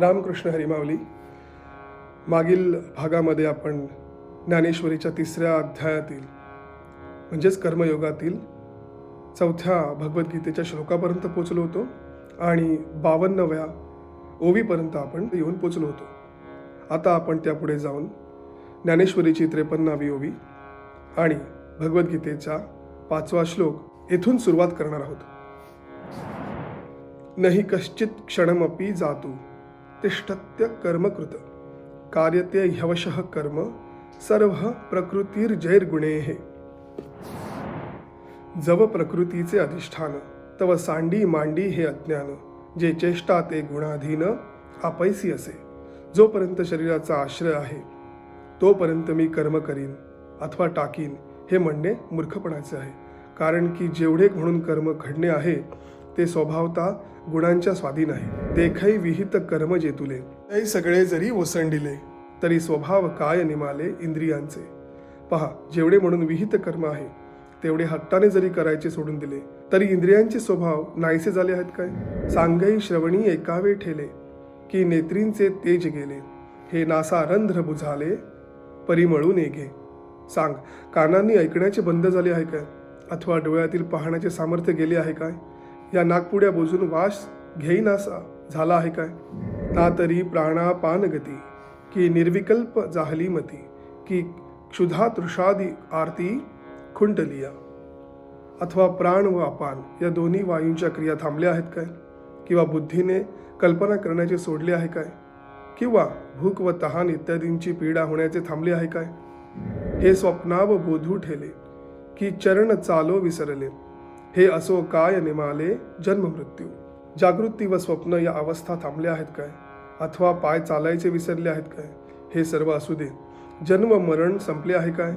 रामकृष्ण हरिमावली. मागील भागामध्ये आपण ज्ञानेश्वरीच्या तिसऱ्या अध्यायातील म्हणजेच कर्मयोगातील चौथ्या भगवद्गीतेच्या श्लोकापर्यंत पोचलो होतो आणि बावन्नव्या ओवीपर्यंत आपण येऊन पोचलो होतो. आता आपण त्यापुढे जाऊन ज्ञानेश्वरीची त्रेपन्नावी ओवी आणि भगवद्गीतेचा पाचवा श्लोक येथून सुरुवात करणार आहोत. नहि कश्चित क्षणमपि जातु तिष्ठत्य कर्मकृत। कार्यते ह्यवशः कर्म सर्व प्रकृतीर्जैर्गुणेः जव प्रकृतीचे अधिष्ठान तव सांडी मांडी हे अज्ञान। जे चेष्टा ते गुणाधीन आपैसी असे। जोपर्यंत शरीराचा आश्रय आहे तोपर्यंत मी कर्म करीन अथवा टाकीन हे म्हणणे मूर्खपणाचे आहे। कारण की जेवढे म्हणून कर्म घडणे आहे ते स्वभावता गुणांच्या स्वाधीन आहे. देखै विहित कर्म जेतुले. ते सगळे जरी ओसंडिले तरी स्वभाव काय निमाले इंद्रियांचे? पहा जेवढे म्हणून विहित कर्म आहे तेवढे हट्टाने जरी करायचे सोडून दिले तरी इंद्रियांचे स्वभाव नाहीसे झाले आहेत काय? सांगई श्रवणी एकावे ठेले की नेत्रींचे तेज गेले. हे नासा रंध्र बुझाले परिमळून घे सांग कानांनी ऐकण्याचे बंद झाले आहे काय? अथवा डोळ्यातील पाहण्याचे सामर्थ्य गेले आहे काय? या नागपुड्या बोजून वास घेईनासा. झाला आहे काय? ना तरी प्राणापान गती की निर्विकल्प जाहली मती की क्षुधा तृषादी आरती खुंटलिया. अथवा प्राण व अपान या दोन्ही वायूंच्या क्रिया थांबल्या आहेत काय? किंवा बुद्धीने कल्पना करण्याचे सोडले आहे काय? किंवा भूक व तहान इत्यादींची पीडा होण्याचे थांबले आहे काय? हे स्वप्नाव बोधू ठेले की चरण चालो विसरले. हे असो काय निमाले जन्म मृत्यू. जागृती व स्वप्न या अवस्था थांबल्या आहेत काय? अथवा पाय चालायचे विसरले आहेत काय? हे सर्व असू दे. जन्म मरण संपले आहे काय?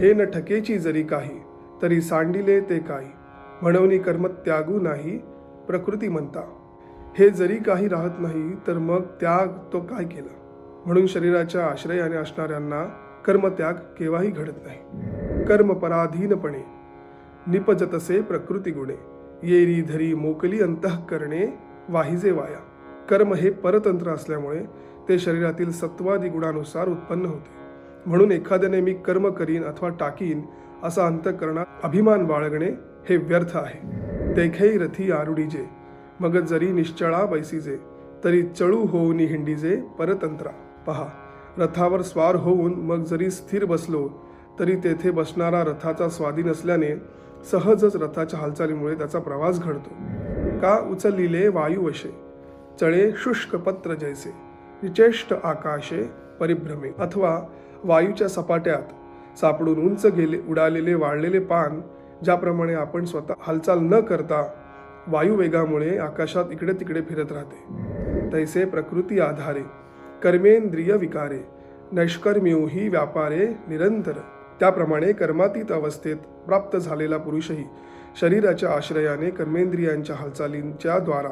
हे न ठकेची जरी काही तरी सांडिले ते काही. म्हणवणी कर्म त्यागू नाही प्रकृती म्हणता. हे जरी काही राहत नाही तर मग त्याग तो काय केला? म्हणून शरीराच्या आश्रयाने असणाऱ्यांना कर्मत्याग केव्हाही घडत नाही. कर्म पराधीनपणे निपजतसे प्रकृती गुणे. येरी धरी मोकली अंतःकरणे वाहिजे वाया. कर्म हे परतंत्र असल्यामुळे ते शरीरातील सत्वादी गुणानुसार उत्पन्न होते. म्हणून एखाद्याने मी कर्म करीन अथवा टाकीन असा अंतःकरणात अभिमान बाळगणे हे व्यर्थ आहे. देखै रथी आरुडीजे मग जरी निश्चळा बैसीजे तरी चळू होऊन हिंडीजे परतंत्रा. पहा रथावर स्वार होऊन मग जरी स्थिर बसलो तरी तेथे बसणारा रथाचा स्वाधीन असल्याने सहजच रथाच्या हालचालीमुळे त्याचा प्रवास घडतो. का उचलिले वायुवशे चळे शुष्क पत्र जैसे विचेष्ट आकाशे परिभ्रमे. अथवा वायूच्या सपाट्यात सापडून उंच गेले उडालेले वाळलेले पान ज्याप्रमाणे आपण स्वतः हालचाल न करता वायुवेगामुळे आकाशात इकडे तिकडे फिरत राहते. तैसे प्रकृती आधारे कर्मेंद्रिय विकारे नैष्कर्म्योही व्यापारे निरंतर त्याप्रमाणे कर्मातीत अवस्थेत प्राप्त झालेला पुरुषही शरीराच्या आश्रयाने कर्मेंद्रियांच्या हालचालींच्या द्वारा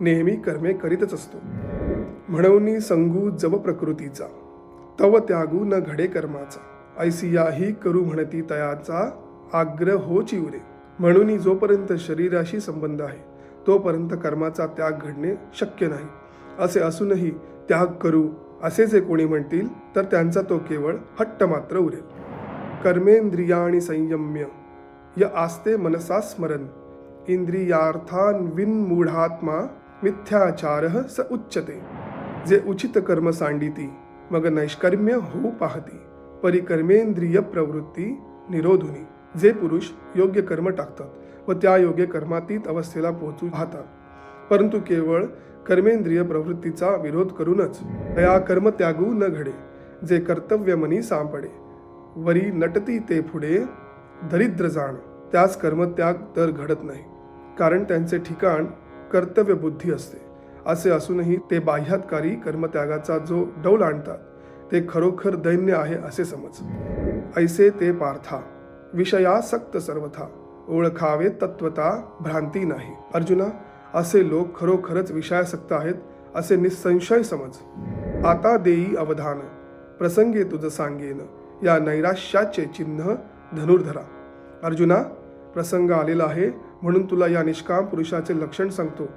नेहमी कर्मे करीतच असतो. म्हणून संगू जव प्रकृतीचा तव त्यागू न घडे कर्माचा ऐसियाही करू म्हणती तयाचा आग्रह हो चिवरे. म्हणून जोपर्यंत शरीराशी संबंध आहे तोपर्यंत कर्माचा त्याग घडणे शक्य नाही. असे असूनही त्याग करू असे जे कोणी म्हणतील तर त्यांचा तो केवळ हट्ट मात्र उरेल. कर्मेंद्रियाणी संयम्य। य आस्ते मनसा स्मरन। इंद्रियार्थान विनमूढात्मा मिथ्याचार स उच्चते जे उचित कर्म सांडिती मग नैष्कर्म्य होऊ पाहती। परिकर्मेंद्रिय प्रवृत्ती निरोधुनी। जे पुरुष योग्य कर्म टाकतात व त्या योग्य कर्मातीत अवस्थेला पोहोचू पाहतात। परंतु केवळ कर्मेंद्रिय प्रवृत्तीचा विरोध करूनच या कर्म त्यागू न घडे जे कर्तव्य मनी सापडे। वरी नटती ते पुढे दरिद्र जाण त्यास कर्मत्याग तर घडत नाही. कारण त्यांचे ठिकाण कर्तव्य बुद्धी असते. असे असूनही ते बाह्यातकारी कर्मत्यागाचा जो डौल आणतात ते खरोखर दैन्य आहे असे समज. ऐसे ते पार्था विषयासक्त सर्वथा ओळखावे तत्वता भ्रांती नाही. अर्जुना असे लोक खरोखरच विषयासक्त आहेत असे निसंशय समज. आता देई अवधान प्रसंगे तुझं सांगेन या नैराश्याचे चिन्ह धनुर्धरा. अर्जुना प्रसंग आलेला आहे म्हणून तुला या निष्काम पुरुषाचे लक्षण सांगतो.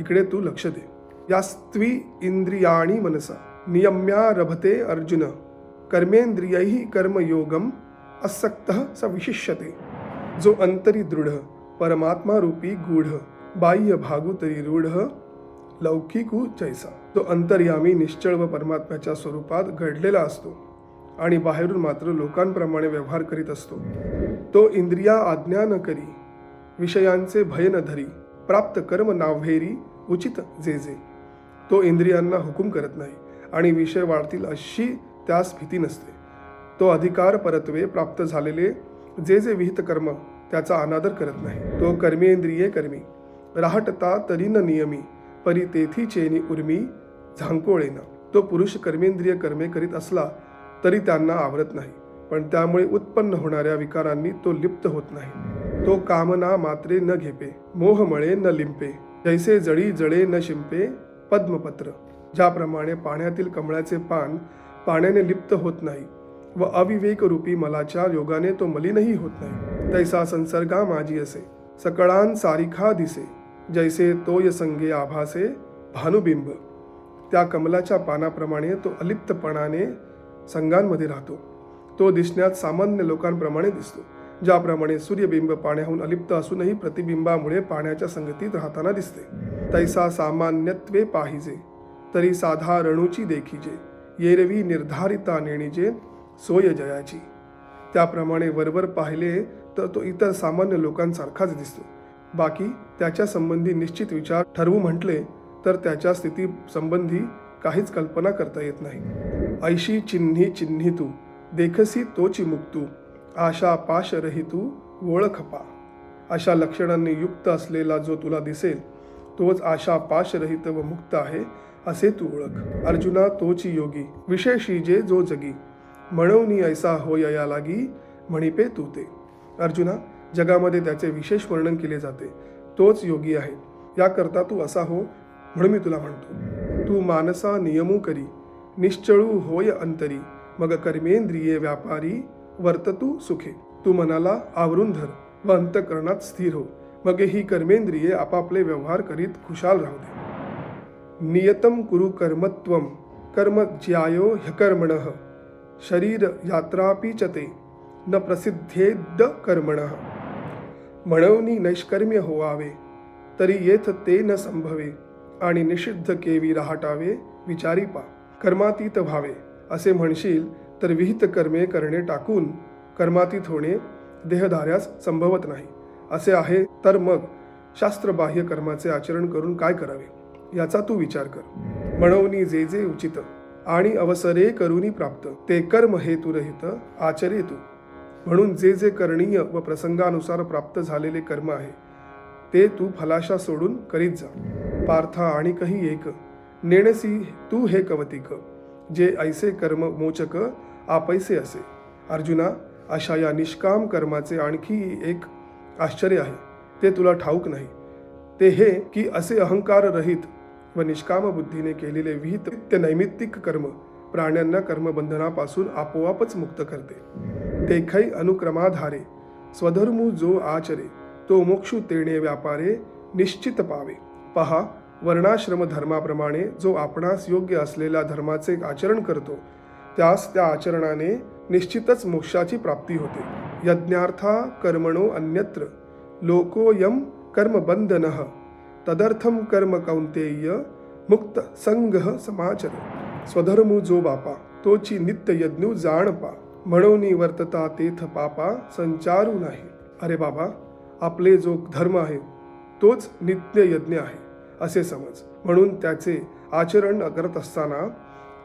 इकडे तू लक्ष दे. यास्त्वी इंद्रियाणी मनसा. नियम्या रभते अर्जुन. कर्मेंद्रियैः कर्मयोगम असक्त स विशिष्यते. जो अंतरी दृढ परमात्मा रूपी गूढ बाह्य भागुतरी रूढ लौकिकू जैसा तो अंतर्यामी निश्चळ व परमात्म्याच्या स्वरूपात घडलेला असतो. आणि बाहेरून मात्र लोकांप्रमाणे व्यवहार करीत असतो. तो इंद्रिया आज्ञा न करी विषयांचे भय न धरी प्राप्त कर्म नाव्हेरी उचित जे जे. तो इंद्रियांना हुकूम करत नाही आणि विषय वाढतील अशी त्यास भीती नसते. तो अधिकार परत्वे प्राप्त झालेले जे जे विहित कर्म त्याचा अनादर करत नाही. तो कर्मेंद्रिये कर्मी राहटता तरी न नियमी परी तेथी चेनी उर्मी झांकोळेना. तो पुरुष कर्मेंद्रिय कर्मे करीत असला तरी त्यांना आवडत नाही. पण त्यामुळे उत्पन्न होणाऱ्या विकारांनी तो लिप्त होत नाही. तो कामना मात्रे न घेपे मोहमळे न लिंपे जैसे जळी जळे न शिंपे पद्मपत्र. ज्याप्रमाणे पाण्यातील कमळाचे पान पाण्याने लिप्त होत नाही व अविवेक रूपी मलाच्या योगाने तो मलिनही होत नाही. तैसा संसर्गा माझी असे सकळान सारिखा दिसे जैसे तोय संगे आभासे भानुबिंब. त्या कमलाच्या पानाप्रमाणे तो अलिप्तपणाने संघांमध्ये राहतो. तो दिसण्यात सामान्य लोकांप्रमाणे दिसतो ज्याप्रमाणे सूर्यबिंब पाण्याहून अलिप्त असूनही प्रतिबिंबामुळे पाण्याच्या संगतीत राहताना दिसते. तैसा सामान्यत्वे पाहिजे तरी साधारणूची देखिजे येरवी निर्धारिता नेणीजे सोय जयाची. त्याप्रमाणे वरवर पाहिले तर तो इतर सामान्य लोकांसारखाच दिसतो. बाकी त्याच्या संबंधी निश्चित विचार ठरवू म्हटले तर त्याच्या स्थिती संबंधी काहीच कल्पना करता येत नाही. ऐशी चिन्ही चिन्ही तू देखसी तोची मुक्तू आशा पाश रहितू ओळखपा. अशा लक्षणांनी युक्त असलेला जो तुला दिसेल तोच आशा पाश रहित व मुक्त आहे असे तू ओळख. अर्जुना तोची योगी विशेषी जे जो जगी. म्हणवनी ऐसा होय या लागी म्हणिपे तू ते. अर्जुना जगामध्ये त्याचे विशेष वर्णन केले जाते. तोच योगी आहे. याकरता तू असा हो म्हणून मी तुला म्हणतो. तू मानसा नियमू करी. निश्चळू होय अंतरी मग कर्मेंद्रिये व्यापारी वर्ततू सुखे. तू मनाला आवरून धर व अंतकरणात स्थिर हो. मग ही कर्मेंद्रिये आपापले व्यवहार करीत खुशाल राहू दे. नियतम कुरु कर्मत्व कर्म ज्यायो ह्यकर्मण. शरीर यात्रापी च ते न प्रसिद्धेद कर्मण. म्हणवनी नैष्कर्म्य होवावे तरी येथ ते न संभवे आणि निषिद्ध केवी राहटावे विचारी पा. कर्मातीत व्हावे असे म्हणशील तर विहित कर्मे करणे टाकून कर्मातीत होणे देहधाऱ्यास संभवत नाही. असे आहे तर मग शास्त्रबाह्य कर्माचे आचरण करून काय करावे? याचा तू विचार कर. म्हणवनी जे जे उचित आणि अवसरे करुनी प्राप्त ते कर्म हेतुरहित आचरे तू. म्हणून जे जे करणीय व प्रसंगानुसार प्राप्त झालेले कर्म आहे ते तू फलाशा सोडून करीत जा. पार्था आणि काही एक. नेणसी तू हे कवतिक जे ऐसे कर्म मोचक आपैसे असे. अर्जुना अशा या निष्काम कर्माचे आणखी एक आश्चर्य आहे. ते तुला ठाऊक नाही. ते हे की असे अहंकार रहित व निष्काम बुद्धीने केलेले विहित ते नैमित्तिक कर्म प्राण्यांना कर्मबंधनापासून आपोआपच मुक्त करते. देखै अनुक्रमाधारे स्वधर्मू जो आचरे तो मोक्षु तेणे व्यापारे निश्चित पावे. पहा वर्णाश्रम धर्माप्रमाणे जो आपणास योग्य असलेल्या धर्माचे आचरण करतो त्यास त्या आचरणाने निश्चितच मोक्षाची प्राप्ती होते. यज्ञार्था कर्मणो अन्यत्र लोकोयम कर्मबंधन तदर्थम कर्म कौंतेय मुक्त संघ समाचर। स्वधर्मू जो बापा तोची नित्य यज्ञ जाणपा म्हणून वर्तता तेथ पापा संचारू नाही। अरे बाबा आपले जो धर्म आहे तोच नित्य यज्ञ आहे। असे समज. म्हणून त्याचे आचरण करत असताना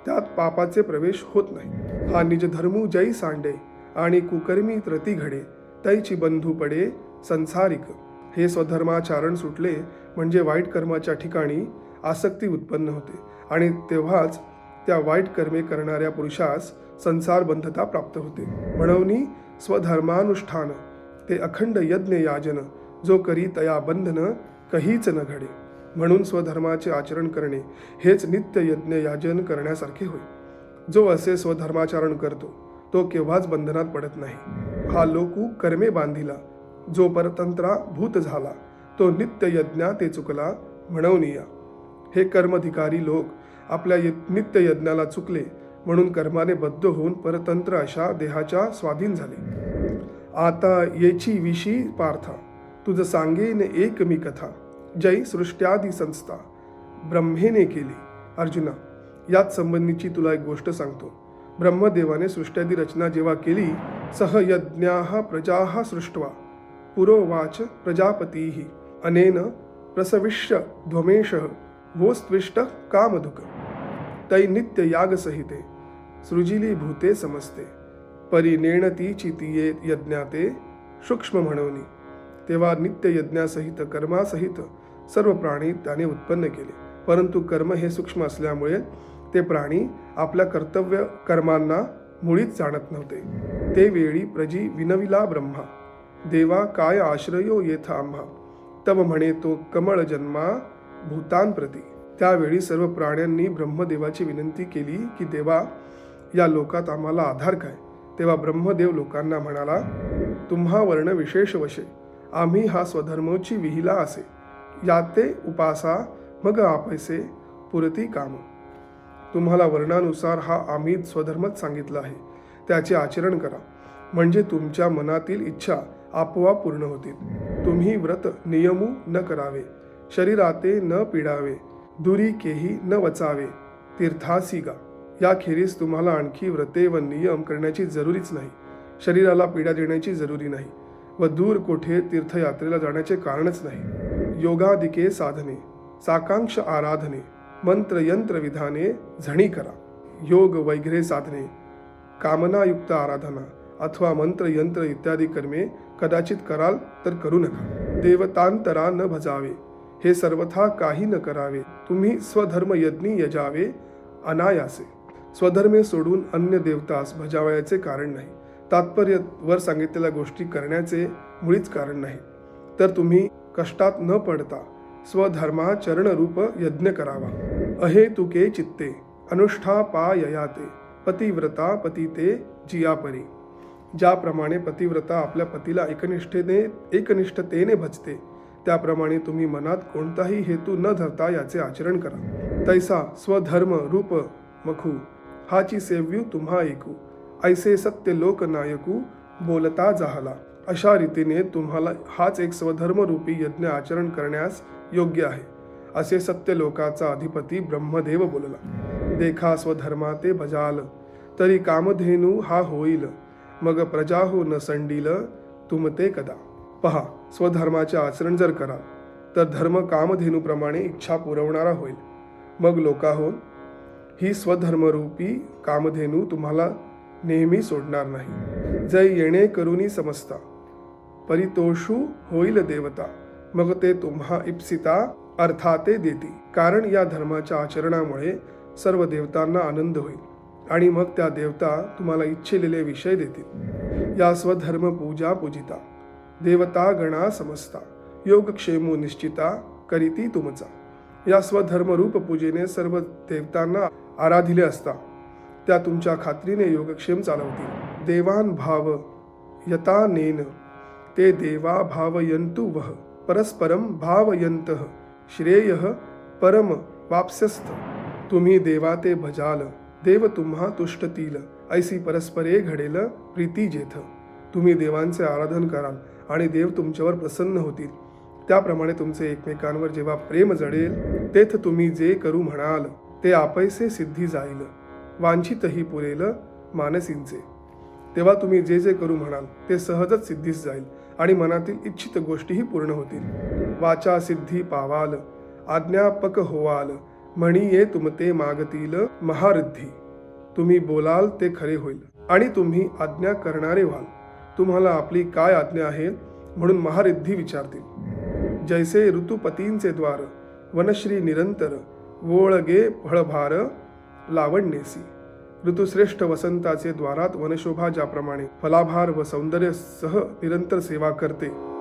त्यात पापाचे प्रवेश होत नाही. हा निज धर्मू जै सांडे आणि कुकर्मी त्रती घडे. तैची बंधू पडे संसारिक. हे स्वधर्माचारण सुटले म्हणजे वाईट कर्माच्या ठिकाणी आसक्ती उत्पन्न होते आणि तेव्हाच त्या वाईट कर्मे करणाऱ्या पुरुषास संसार बंधता प्राप्त होते. म्हणून स्वधर्मानुष्ठान. ते अखंड यज्ञ याजन जो करी तया बंधन कहीच न घडे. म्हणून स्वधर्माचे आचरण करणे हेच नित्य यज्ञ याजन करण्यासारखे होय. जो असे स्वधर्माचरण करतो तो केव्हाच बंधनात पडत नाही. हा लोकू कर्मे बांधिला जो परतंत्रा भूत झाला तो नित्य यज्ञा ते चुकला म्हणून हे कर्मधिकारी लोक आपल्या य- नित्य यज्ञाला चुकले म्हणून कर्माने बद्ध होऊन परतंत्र अशा देहाच्या स्वाधीन झाले. आता येची विशी पार्था तुझं सांगेन एक मी कथा. जय सृष्ट्यादी संस्था ब्रह्मेने केली. अर्जुना याच संबंधीची तुला एक गोष्ट सांगतो. ब्रह्मदेवाने सृष्ट्यादी रचना जेव्हा केली सह यज्ञा प्रजा सृष्ट्वा पुरोवाच प्रजापतीही अनेन प्रसविष्य ध्वमेश वोस्त्विष्ट कामधुक। तै नित्य याग सहिते सृजिली भूते समजते परिनेणती चितिये यज्ञाते सूक्ष्म म्हणवनी तेव्हा नित्य यज्ञासहित कर्मासहित सर्व प्राणी त्याने उत्पन्न केले. परंतु कर्म हे सूक्ष्म असल्यामुळे ते प्राणी आपल्या कर्तव्य कर्मांना मुळीच जाणत नव्हते. ते वेळी प्रजी विनविला ब्रह्मा देवा काय आश्रयो येथ आम्हा? तव म्हणे तो कमळ जन्मा भूतांप्रती त्यावेळी सर्व प्राण्यांनी ब्रह्मदेवाची विनंती केली की देवा या लोकात आम्हाला आधार काय? तेव्हा ब्रह्मदेव लोकांना म्हणाला तुम्हा वर्ण विशेष वशे आम्ही हा स्वधर्मोची विहिला असे. याते उपासा मग आपैसे पुरती काम. तुम्हाला वर्णानुसार हा आम्ही स्वधर्मच सांगितला आहे. त्याचे आचरण करा. म्हणजे तुमच्या मनातील इच्छा आपोआप पूर्ण होतील. तुम्ही व्रत नियमू न करावे. शरीराते न पिडावे. दुरी केही न वचावे. तीर्थासी गा. याखेरीज तुम्हाला आणखी व्रते व नियम करण्याची जरुरीच नाही. शरीराला पीडा देण्याची जरुरी नाही. व दूर कोठे तीर्थयात्रेला जाण्याचे कारणच नाही. योगादिके साधने साकांक्ष आराधने मंत्र यंत्र विधाने झणी करा. योग वैग्रे साधने कामनायुक्त आराधना अथवा मंत्र यंत्र इत्यादी कर्मे कदाचित कराल तर करू नका. देवतांतरा न भजावे हे सर्वथा काही न करावे. तुम्ही स्वधर्म यज्ञी यजावे अनायासे. स्वधर्मे सोडून अन्य देवतास भजावयाचे कारण नाही. तात्पर्य वर सांगितलेल्या गोष्टी करण्याचे मुळीच कारण नाही. तर तुम्ही कष्टात न पडता स्वधर्मा चरणरूप यज्ञ करावा. अहे तुके चित्ते अनुष्ठा पाययाते पतिव्रता पतिते जियापरी. ज्याप्रमाणे पतिव्रता आपल्या पतीला एकनिष्ठेने एकनिष्ठतेने भजते त्याप्रमाणे तुम्ही मनात कोणताही हेतू न धरता याचे आचरण करा. तैसा स्वधर्म रूप मखू हाची सेव्यू तुम्हा ऐकू. ऐसे सत्य लोकनायकू बोलता जाहला. अशा रीतीने तुम्हाला हाच एक स्वधर्मरूपी यज्ञ आचरण करण्यास योग्य आहे. असे सत्य लोकाचा अधिपती ब्रह्मदेव बोलला. देखा स्वधर्मा ते भजाल. तरी कामधेनू हा होईल. मग प्रजा हो न संडील तुम ते कदा. पहा स्वधर्माचे आचरण जर करा तर धर्म कामधेनूप्रमाणे इच्छा पुरवणारा होईल. मग लोकाहो ही स्वधर्मरूपी कामधेनू तुम्हाला नेहमी सोडणार नाही. जय येणे करुनी समजता परितोषू होईल देवता. मग ते तुम्हा इप्सिता अर्थाते देती. कारण या धर्माच्या आचरणामुळे सर्व देवतांना आनंद होईल. आणि मग त्या देवता तुम्हाला इच्छिलेले विषय देतील. या स्वधर्म पूजा पूजिता. देवता गणा समजता योगक्षेमो निश्चिता करीती तुमचा. या स्वधर्मरूप पूजेने सर्व देवतांना आराधिले असता. त्या तुमच्या खात्रीने योगक्षेम चालवतील. देवान भाव यता नेन ते देवा भावयंतु वह परस्परम भावयंत श्रेय परम वाप्स्यस्थ तुम्ही देवा ते भजाल. देव तुम्हा तुष्टतील. ऐसी परस्परे घडेल प्रीती जेथ. तुम्ही देवांचे आराधन कराल आणि देव तुमच्यावर प्रसन्न होतील. त्याप्रमाणे तुमचे एकमेकांवर जेव्हा प्रेम जडेल तेथ तुम्ही जे करू म्हणाल ते आपैसे सिद्धी जाईल. वांछितही पुरेल मानसींचे. तेव्हा तुम्ही जे जे करू म्हणाल ते सहजच सिद्धीस जाईल आणि मनातील इच्छित गोष्टीही पूर्ण होतील. वाचा सिद्धी पावाल आज्ञापक होवाल म्हणिये तुमते मागतील महारिद्धी. तुम्ही बोलाल ते खरे होईल आणि तुम्ही आज्ञा करणारे व्हाल. तुम्हाला आपली काय आज्ञा आहे म्हणून महारिद्धी विचारतील. जैसे ऋतुपतींचे द्वार वनश्री निरंतर वोळगे फळभार लावण्येसी. ऋतुश्रेष्ठ वसंताचे द्वारात वनशोभा ज्याप्रमाणे फलाभार व सौंदर्य सह निरंतर सेवा करते.